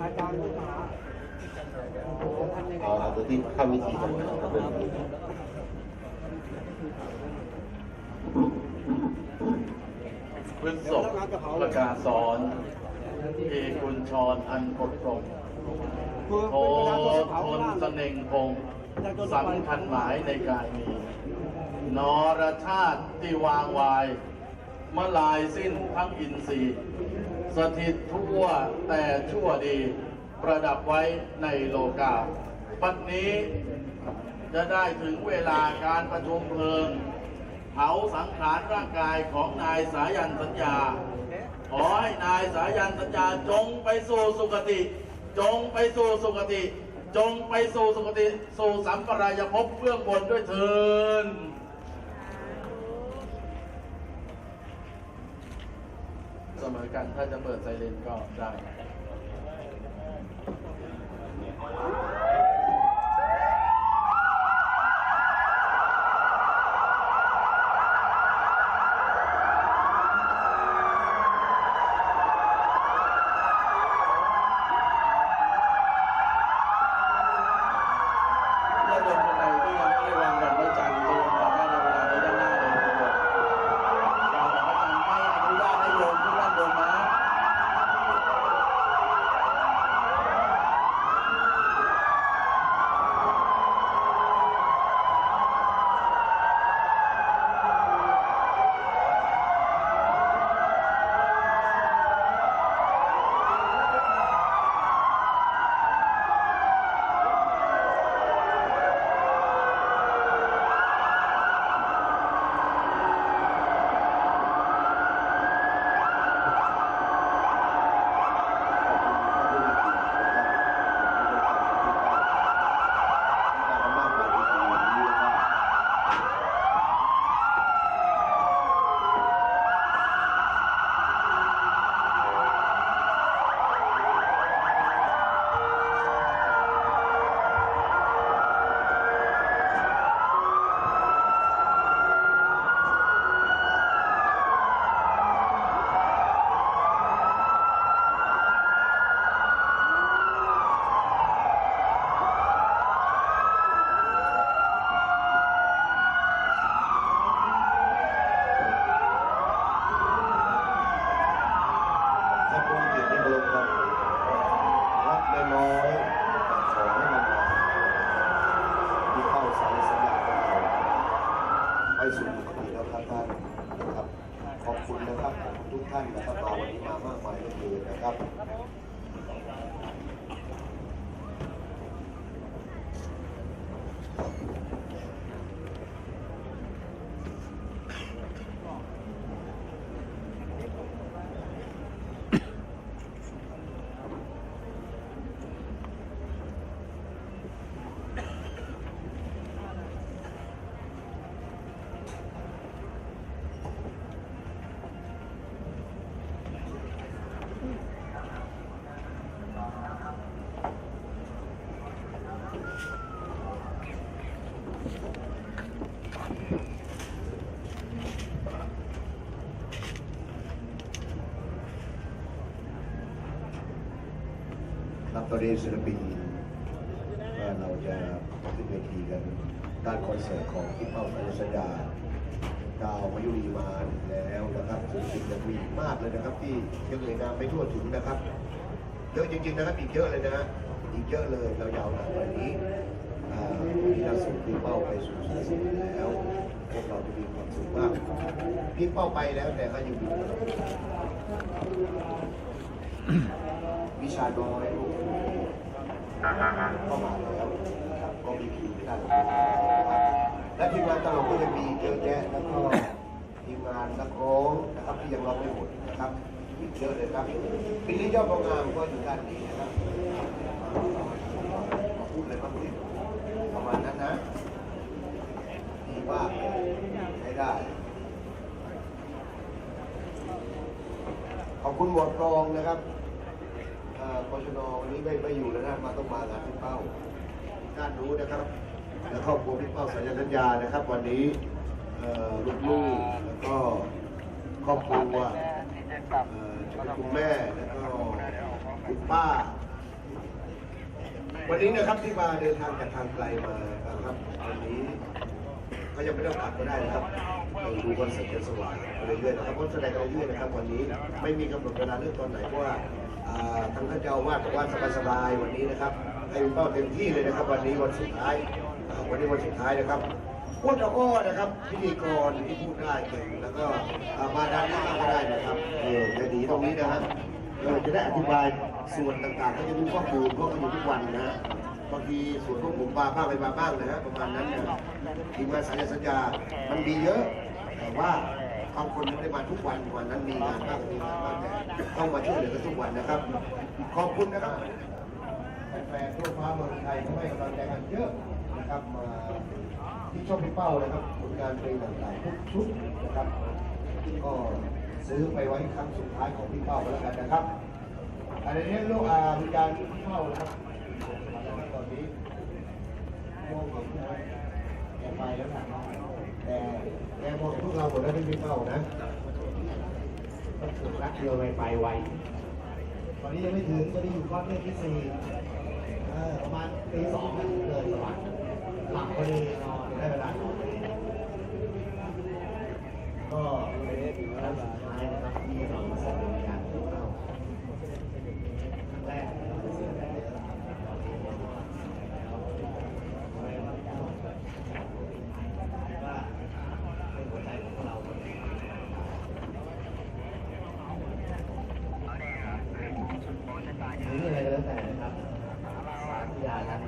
อาจารย์มาเอาเอาตัวที่เข้าวิธีก่อนนครับเป็นอย่างนี้พฤษภประกาศสอนเอกุญชรอันกดกลมโทเวลาตัวเผาทนล่างเสน่งพงสำคัญหมายในกายมี นรชาติที่วางวาย เมื่อลายสิ้นทั้งอินทรีย์ สถิตทั่วแต่ชั่วดีประดับไว้ในโลกาปัจนี้จะได้ถึงเวลาการประชุมเพลิง เผาสังขารร่างกายของนายสายันสัญญา ขอให้นายสายันสัญญาจงไปสู่สุคติ จงไปสู่สุคติ จงไปสู่สุคติ สู่สัมปรายภพเบื้องบนด้วยเถิน เสมอกันถ้าจะเปิดไซเรนก็ได้ ญาติโยมคนใดที่ยังไม่ได้วางดอกไม้จันทร์โยมกลับได้ในเวลานี้ด้านหน้าเลยทีเดียววางดอกไม้จันทร์ไม่อนุญาตให้โยมทุกด้านบนนะ ถ้าพูดถึงในบรมครับรักน้อยๆแต่ขอให้มันมาที่เข้า สารสัญญาของเราไปสู่ปกติแล้วครับท่านนะครับขอบคุณนะครับทุกท่านนะครับต่อวันนี้มามากมายเหลือเกินนะครับ ตอนนี้ศิลปินว่าเราจะขึ้นเวทีกันด้านคอนเสิร์ตของพี่เป้าสายสัญญาดาวมายุรีมาแล้วนะครับศิลปินยังมีมากเลยนะครับ ที่ยังเอ่ยนามไม่ทั่วถึงนะครับเยอะจริง ๆนะครับอีกเยอะเลยนะฮะอีกเยอะเลยเรายาวนานวันนี้อ่าวันนี้เราส่งพี่เป้าไปสู่สุคติแล้วพวกเราจะมีความสุขมากพี่เป้าไปแล้วแต่ก็ยังอยู่วิชาน้อย กเข้ามาแล้วก็มีคิวที่นั่นและทีมงานตลกก็จะมีเยอะแยะแล้วก็ทีมงานนักร้องนะครับที่ยังร้องไม่หมดนะครับอีกเยอะเลยครับปีนี้ยอดโรงงานก็อยู่ด้านนี้นะครับมาพูดเลยครับพี่ประมาณนั้นนะดีมากเลยใช้ได้ขอบคุณหมวดกรองนะครับ กชนวันนี้ไม่ไม่อยู่แล้วนะมาต้องมางานพี่เป้าท่านรู้นะครับ และครอบครัวพี่เป้าสัญญาสัญญานะครับ วันนี้เอ่อลูกแล้วก็ครอบครัวเอ่อจะเป็นคุณแม่แล้วก็คุณป้า วันนี้นะครับที่มาเดินทางจากทางไกลมานะครับวันนี้ก็ยังไม่ต้องกลับก็ได้นะครับเราดูคอนเสิร์ตกันสว่างเรื่อยๆนะครับเพราะแสดงกันเรื่อยๆนะครับ วันนี้ไม่มีกำหนดเวลาเรื่องตอนไหนเพราะว่า ทางท่านเจ้าอาวาสบอกว่าสบายๆวันนี้นะครับให้คุณเป้าเต็มที่เลยนะครับ วันนี้วันสุดท้ายวันนี้วันสุดท้ายนะครับพูดเราก็นะครับพิธีกรที่พูดได้เก่งแล้วก็มาด้านหน้าก็ได้นะครับเออจะดีตรงนี้นะครับเราจะได้อธิบายส่วนต่างๆก็จะรู้ข้อมูลเพราะมันอยู่ทุกวันนะฮะบางทีส่วนพวกผมมาบ้างไม่มาบ้างนะฮะประมาณนั้นนะทีมงานสายสัญญา มันมีเยอะแต่ว่า บางคนไม่ได้มาทุกวันวันนั้นมีงานบ้างมีงานบ้างแต่ต้องมาช่วยเหลือกันทุกวันนะครับ ขอบคุณนะครับแฟนๆทั่วฟ้าเมืองไทยที่ให้กำลังใจกันเยอะนะครับมาที่ช่องพี่เป้านะครับผลงานเพลงต่างๆทุกชุดนะครับก็ซื้อไปไว้ครั้งสุดท้ายของพี่เป้าแล้วกันนะครับอันนี้ลูกอามีการพี่เป้านะครับตอนนี้โมงกับพี่แกไปแล้วนะ แต่แกบอกพวกเราหมดแล้วไม่มีเป้านะต้องถูกรักเดียวไปไปไวตอนนี้ยังไม่ถึงตอนนี้อยู่ก้อนเมฆที่สี่เออประมาณตีสองนะเลยสว่างหลับพอดีนอนได้เวลานอนพอดีก็เป็นครั้งสุดท้ายนะครับที่เรามาแสดงการของเราครั้งแรกเราเสียใจเยอะตอนนี้ไม่ว่าจะว่าเป็นหัวใจของเราหรืออะไรก็แล้วแต่นะครับสาธยานั้น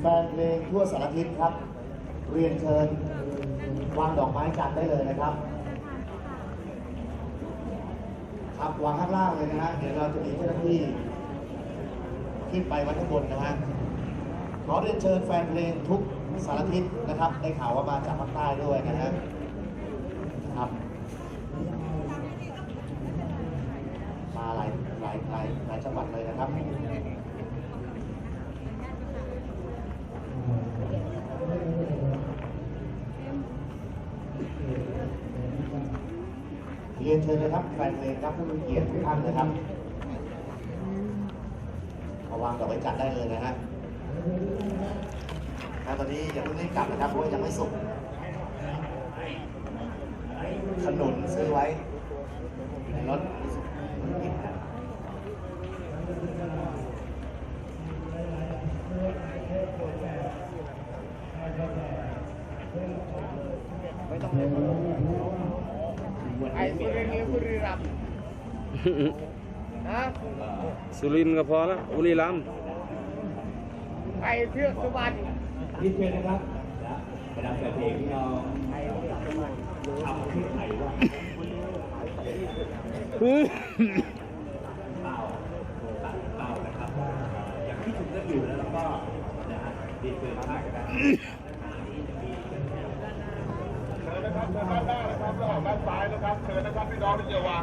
แฟนเพลง ทั่วสารทิศครับ เรียนเชิญวางดอกไม้จันทร์ได้เลยนะครับ ครับวางข้างล่างเลยนะฮะเดี๋ยวเราจะมีเจ้าหน้าที่ ขึ้นไปวัดข้างบนนะฮะขอเรียนเชิญแฟนเพลงทุกสารทิศนะครับได้ข่าวว่ามาจากภาคใต้ด้วยนะฮะครับมาหลายหลายหลายหลายจังหวัดเลยนะครับ เชิญนะครับแฟนเพลงครับผู้มีเกียรติทุกท่านนะครับมาวางดอกไว้จัดได้เลยนะฮะนะตอนนี้อย่าเพิ่งรีบกลับนะครับเพราะว่ายังไม่สุกขนุนซื้อไว้ในรถกินนะไม่ต้องเลย ไอ้บุรีบุรีรัมย์นะ สุรินทร์ก็พอแล้วบุรีรัมย์ไอ้เทือกสุวรรณยินเชิญนะครับคณะแฟนเพลงที่เราทำขึ้นไทยว่าเป้าตัดเป้านะครับ อย่างที่ชุมกันอยู่แล้วเราก็นะฮะดีเกินมากก็ได้เชิญนะครับเชิญด้านหน้านะครับแล้วออกด้านซ้ายนะครับ เชิญนะครับพี่น้องที่จะวา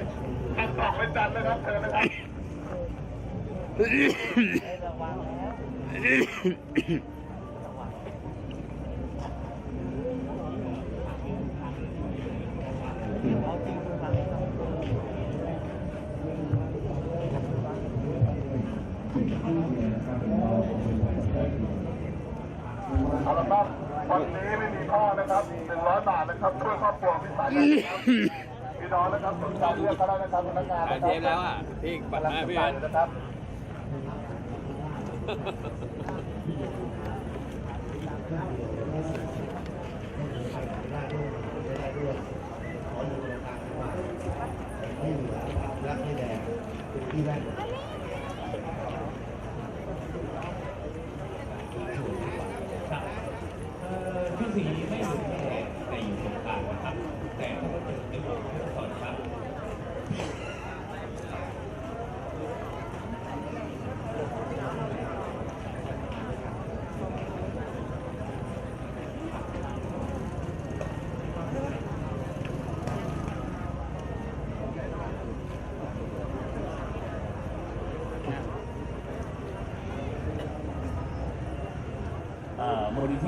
งนะครับเอ้ยอันสองเป็นจันนะครับเชิญนะครับเอาละครับวันนี้ไม่มีพ่อนะครับหนึ่งร้อยบาทนะครับช่วยครอบครัวพี่สายนะครับ นะครับสนใจเรียกเขาได้นะครับพนักงานนะครับเทปแล้วอะพี่ปัดมาพี่อันนะครับที่แรกยได้ด้วยขออยู่ตรงกลางว่าไม่เหลือรักไม่แดงเป็นที่แรก เอ่อพี่สีไม่อยู่แค่ในอยู่ตรงกลางนะครับ แต่ถ้าเกิดเป็นของที่ก่อนครับ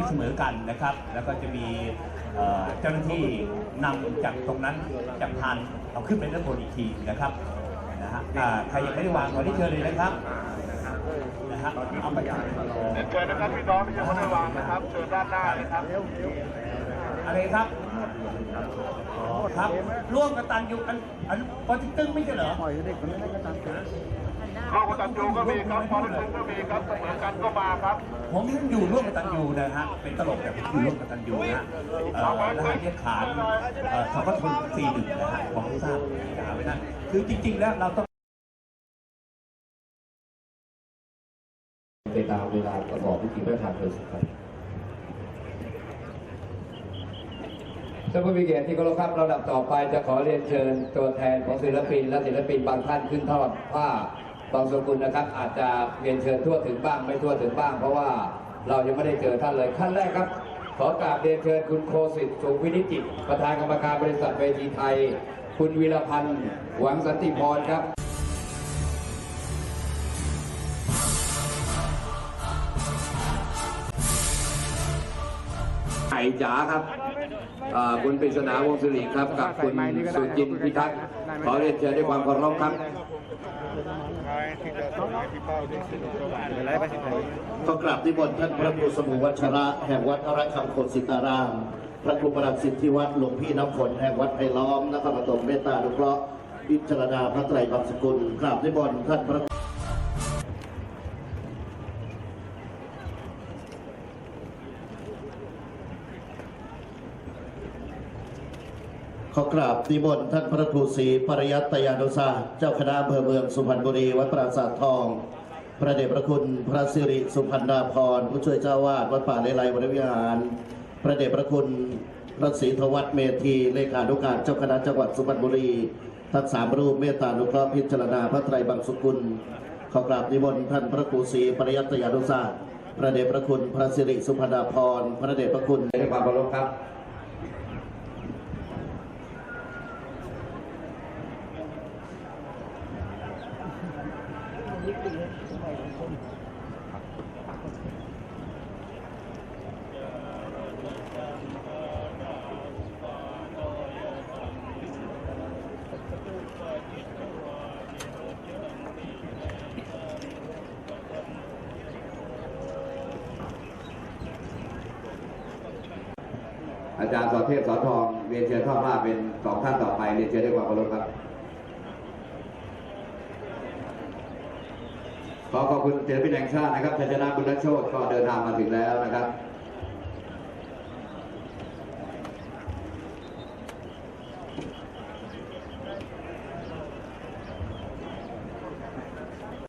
เสมอกันนะครับ แล้วก็จะมีเจ้าหน้าที่นำจากตรงนั้นจากพานเอาขึ้นไปด้านบนอีกทีนะครับนะฮะใครยังไม่ได้วางขอที่เชิญเลยนะครับนะฮะเอาไปเชิญนะครับพี่น้องที่ยังไม่ได้วางนะครับเชิญด้านหน้าเลยครับอะไรครับครับร่วมกตันอยู่อันอันปอติ๊กตึ้งไม่ใช่เหรอข้าวกตัน ยูก็มีครับพอลึกก็มีครับเสมอกันก็มาครับผมอยู่ร่วมกตันยูนะฮะเป็นตลกแต่ผมอยู่ร่วมกตันยูนะฮะเอ่อรหัสเรียกขานเอ่อสพทุนสี่หนึ่งนะฮะของผู้ทราบจะหาไว้นั่นคือจริง ๆ แล้วเราต้องไปตามเวลาประกอบพิธีพระราชทานเพลิงศพครับท่านผู้มีเกียรติที่เคารพครับระดับต่อไปจะขอเรียนเชิญตัวแทนของศิลปินและศิลปินบางท่านขึ้นทอดผ้า บางสกุลนะครับ อาจจะเรียนเชิญทั่วถึงบ้างไม่ทั่วถึงบ้าง เพราะว่าเรายังไม่ได้เจอท่านเลยขั้นแรกครับ ขอกราบเรียนเชิญคุณโคสิทธิ์สุวินิจิตประธานกรรมการบริษัทเวทีไทย คุณวีรพันธ์หวังสันติพรครับไก่จ๋าครับคุณปริศนาวงศิริครับ กับคุณสุจินพิทักษ์ขอเรียนเชิญด้วยความเคารพครับ ก็กราบนิมนต์ท่านพระครูสมุวัชระแห่งวัดอรคัมโคสิตาราม พระครูประหลัดสิทธิวัดหลวงพี่น้ำฝนแห่งวัดไผ่ล้อมนครปฐมเมตตาดุกเลาะห์พิจารณาพระไตรบางสกุลกราบนิมนต์ท่านพระ กราบนิมนต์ท่านพระครูศรีปริยัตยานุสาเจ้าคณะอำเภอเมืองสุพรรณบุรีวัดปราสาททอง พระเดชพระคุณพระสิริสุพรรณาภรผู้ช่วยเจ้าวาดวัดป่าเลไลวรวิหาร พระเดชพระคุณพระศรีธวัฒเมธีเลขานุการเจ้าคณะจังหวัดสุพรรณบุรีทั้งสามรูปเมตตานุเคราะห์พิจารณาพระไตรบางสกุลขอกราบนิมนต์ท่านพระครูศรีปริยัตยานุสาพระเดชพระคุณพระสิริสุพรรณาภรพระเดชพระคุณด้วยความเคารพครับ อาจารย์สอนเทพสอนทองเรียนเชิญทอดผ้าเป็นสองท่านต่อไป เรียนเชิญด้วคารพครับ ขอขอบคุณศิลปินแห่งชาตินะครับชัยชนะบุญโชตก็เดินทางมาถึงแล้วนะครับ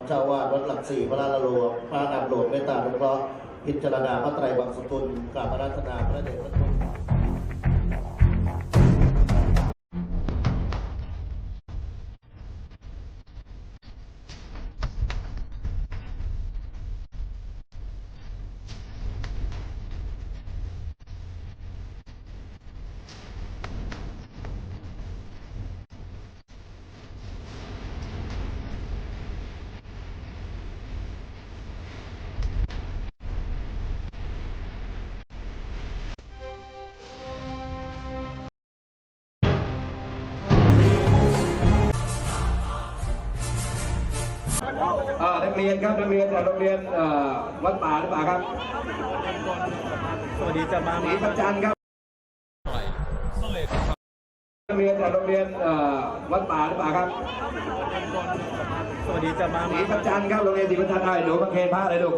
เจ้าวาดวัดหลักสี่พระราชโลพระนามโหลดเมตตานุเคราะห์พิจารณาพระไตรบางสกุลกราบพระราชนาพระเดชพระคุณ เรียนครับนักเรียนจากโรงเรียนเอ่อวัดป่าหรือเปล่าครับสวัสดีจ้ามาศรีประจันทร์ครับนักเรียนจากโรงเรียนเอ่อวัดป่าหรือเปล่าครับสวัสดีจ้ามาศรีประจันทร์ครับโรงเรียนศรีประจันทร์ไอ้หนูประเคนพระเลยลูก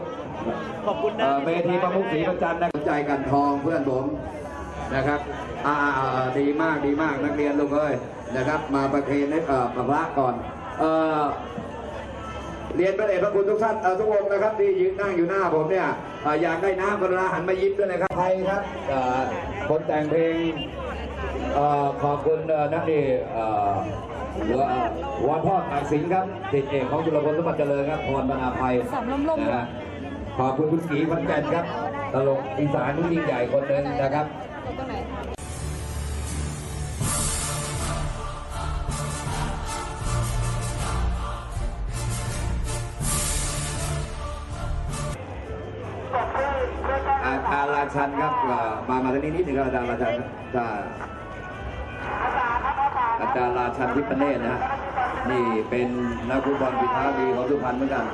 ขอบคุณเอ่นะอเวทีประมุขศรีประจันทร์นะสนใจกันทองเพื่อนผมนะครับอ่าอ่าอ่าดีมากดีมากนักเรียนลูกเอ้ยนะครับ มาประเคนให้เอ่อพระก่อนเอ่อ เรียนพระเดชพระคุณทุกท่านเอ่อทุกองค์นะครับที่ยืนนั่งอยู่หน้าผมเนี่ยเอ่ออยากได้น้ำกรุณาหันมายิ้มด้วยนะครับใครครับเอ่อคนแต่งเพลงเอ่อขอบคุณเอ่อนักดีเอ่อหรือว่าเอ่อวันพ่อตากสินครับติดเอกของจุลพลสมบัติเจริญครับพรบรรณาภัยนะฮะขอบคุณคุณศรีพันแก่นครับตลกอีสานที่ยิ่งใหญ่คนหนึ่งนะครับาคาราชันครับอ่ามามาทางนี้นิดหนึ่งครับอาจารย์ราชันถ้าอาจารย์ราชันทิพเนศนะฮะนี่เป็นนักฟุตบอลฝีเท้าดีของสุพรรณเหมือนกัน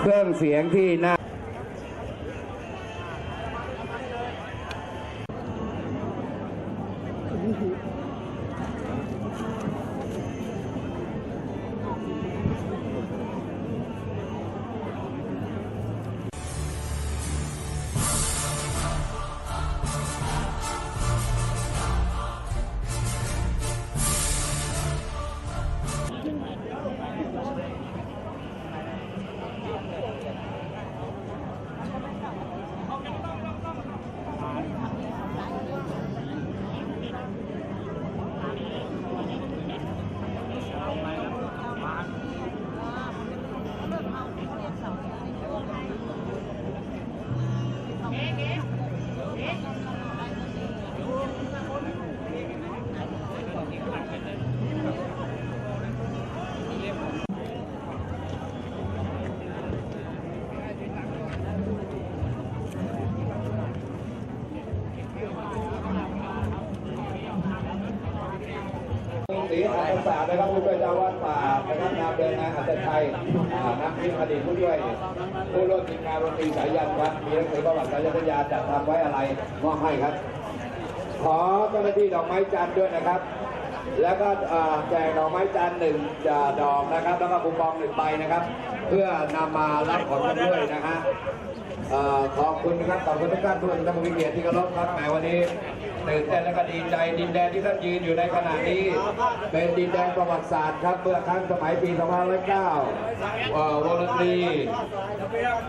เครื่องเสียงที่หน้า ศรีอัศานะครับผู้ช่วยเจ้าวัดป่านะครับนามเดินนายอัศชัยนักพิมพ์อดีตผู้ช่วยผู้ร่วมทีมงานดนตรีสายันครับมีหนังสือประวัติสายันยาจัดทำไว้อะไรมอบให้ครับ ขอเจ้าหน้าที่ดอกไม้จันทร์ด้วยนะครับ แล้วก็แจกดอกไม้จันทร์หนึ่งดอกนะครับ แล้วก็คูปองหนึ่งใบนะครับ เพื่อนำมารับผลกันด้วยนะฮะขอบคุณนะครับขอบคุณทุกท่านทุกท่านผู้มีเกียรติที่เคารพครับแหมวันนี้ ตื่นเต้นและก็ดีใจดินแดนที่ท่านยืนอยู่ในขณะนี้ เป็นดินแดนประวัติศาสตร์ครับเมื่อครั้งสมัยปี2509วอ่อวงดนตรี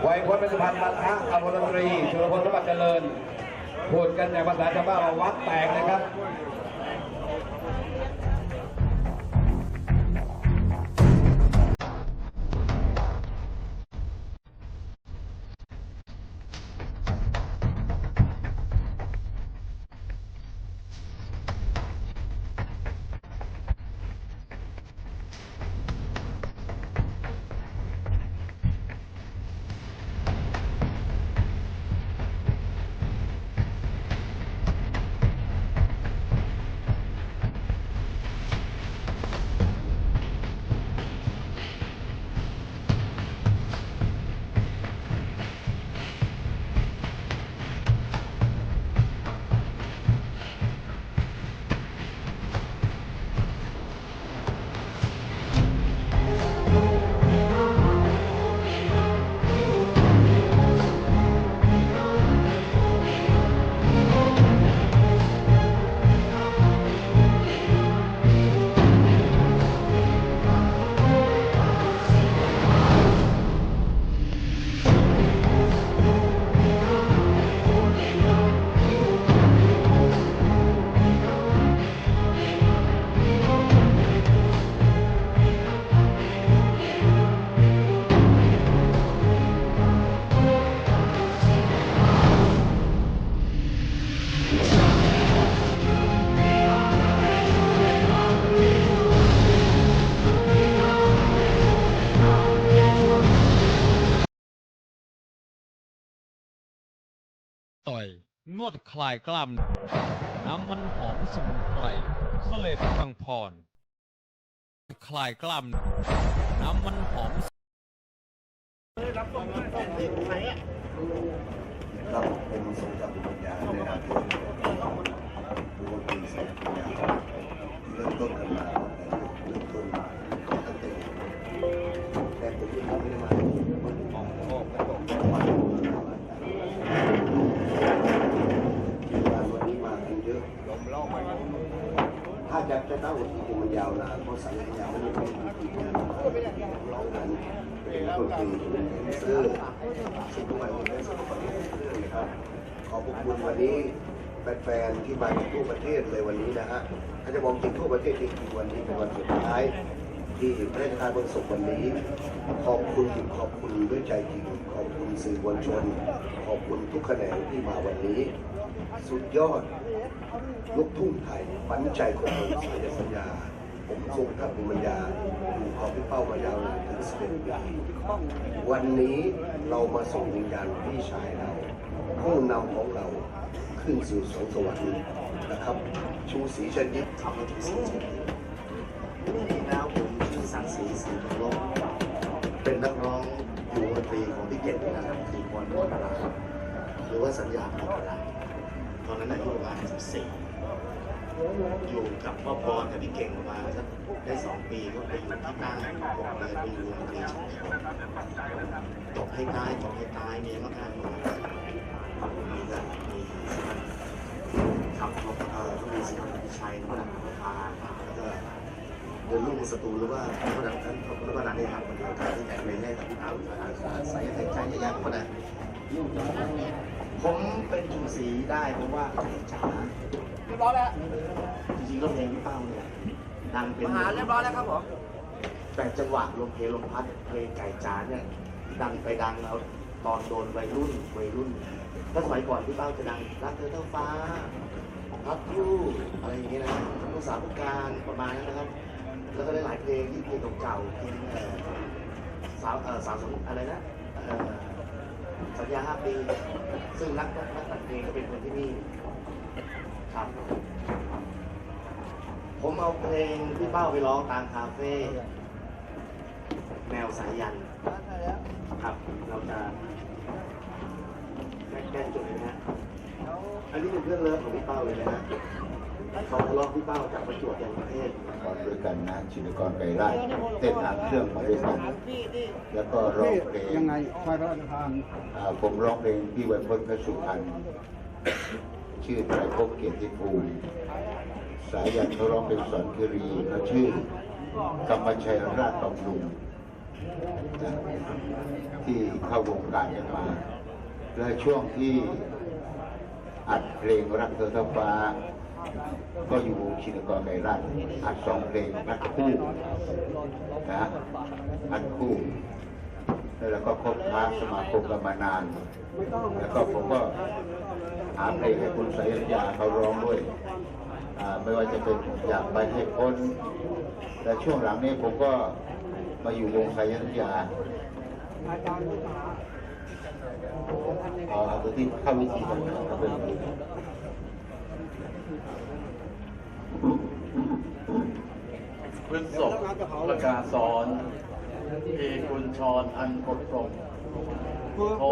ไวยพจน์เป็นสุพรรณบันทะอวงดนตรีชุลพลสมบัติเจริญพูดกันในภาษาชาวบ้านวัดแตกนะครับ วดคลายกล้ามน้ำมันหอมสมุนไพรเสลดพังพร คลายกล้ามน้ำมันหอมครับเป็นสมกับปัญญาในอาเขตดูว่าปีสองปัญญาเริ่มต้นกันมาเริ่มต้นมาตั้งแต่แต่ผมยังไม่ได้มามันออกออกกระจกวันวันนี้มากันเยอะลมล่อไปถ้าจะจะเล่าที่จริงมันยาวนานเพราะสัญญาไม่ได้เป็นร้องกันเป็นคนตีเป็นเสื้อสิ่งทุกวันนี้เป็นสิ่งที่เรื่องนะครับขอบคุณวันนี้แฟนๆที่มาจากทั่วประเทศเลยวันนี้นะฮะถ้าจะมองจริงทั่วประเทศจริงๆวันนี้เป็นวันสุดท้ายที่พระราชทานบนศพวันนี้ ขอบคุณขอบคุณด้วยใจจริงขอบคุณสื่อมวลชน ขอบคุณทุกแขนงที่มาวันนี้ สุดยอด ลูกทุ่งไทยฝันใจของคนสายสัญญา ผมทรงกับบุรยาอยู่ของพี่เป้ามายาวนานถึง11ปีวันนี้เรามาส่งวิญญาณพี่ชายเราผู้นำของเราขึ้นสู่สวงสวรรค์นะครับ ชูศรีชันยิบทำมาถึงสี่สิบปีแล้วผมชื่อสังสีสีโลกเป็นนักร้องอยู่ดนตรีของพี่เก่งนะครับคือบอลโนตลาหรือว่าสัญญาโนตลาตอนนั้นอายุประมาณสิบสี่ อยู่กับพ่อพรกับพี่เก่งมาสักได้สองปีก็ไปอยู่ที่ใต้ผมเลยไปอยู่ดนตรีชั้นตกให้ตายตกให้ตายมีมากๆมีแต่มีสมัครครับผมเอ่อก็มีสิงห์พิชัยนพนันพาแล้วก็เดินลุ่สตูหรือว่านพนันท่านนพนันได้ทำคนเดียวกันที่แต่งเพลงให้กับพี่ตาวิทยาสาใส่ใจใจยากๆคนนั้นผมเป็นจุสีได้เพราะว่าเพลงจ๋า รียบร้อยแล้วจริงๆก็เพลงพี่เป้าเนี่ยดังเป็นอาหารเรียบร้อยแล้วครับผมแต่จังหวะลมเพลลมพัดเพลงไก่จ๋าเนี่ยดังไปดังแล้วตอนโดนวัยรุ่นวัยรุ่นถ้าสมัยก่อนพี่เป้าจะดังรักเธอเท่าฟ้าพักครู่อะไรอย่างเงี้ยนะครับภาษาพุการประมาณนั้นนะครับ แล้วก็ได้หลายเพลงที่เพลงเก่าๆเพลงเอ่อสาวเอ่อสาวสมุทรอะไรนะเอ่อสัญญาห้าปี ซึ่งนักนักนักแต่งเพลงก็เป็นคนที่นี่ ครับ ผมเอาเพลงพี่เป้าไปร้องตามคาเฟ่แนวสายยัน ครับ เราจะแก้แก้จุดเลยนะฮะอันนี้เป็นเพื่อนเลิฟของพี่เป้าเลยนะฮะเขาทะเลาะพี่เป้าจากประจวบยังประเทศก่อนด้วยกันนะชินกรไกรไร่เต้นหางเครื่องมาด้วยกันแล้วก็ร้องเพลงยังไงพระราชทานอ่าผมร้องเพลงพี่ไวยพจน์พระสุพรรณ ชื่อไตรภพเกียรติภูมิสายันเขาร้องเป็นสอนคิรีเขาชื่อกรรมชัยราชบำรุงนะที่เข้าวงการกันมา และช่วงที่อัดเพลงรักเธอทฟ้า ก็อยู่ชินกรไกรราชอัดสองเพลงอัดคู่นะอัดคู่แล้วก็คบค้าสมาคมกันมานาน แล้วก็ผมก็ หาเพลงให้คุณสายยาเขาร้องด้วยอ่าไม่ว่าจะเป็นอยากไปให้พ้นแต่ช่วงหลังนี้ผมก็มาอยู่วงสายยาเอาเอาตัวที่เข้าวิธีกันนะครับเป็นพฤษภประกาศรเอกุญชรอันกดกลมโท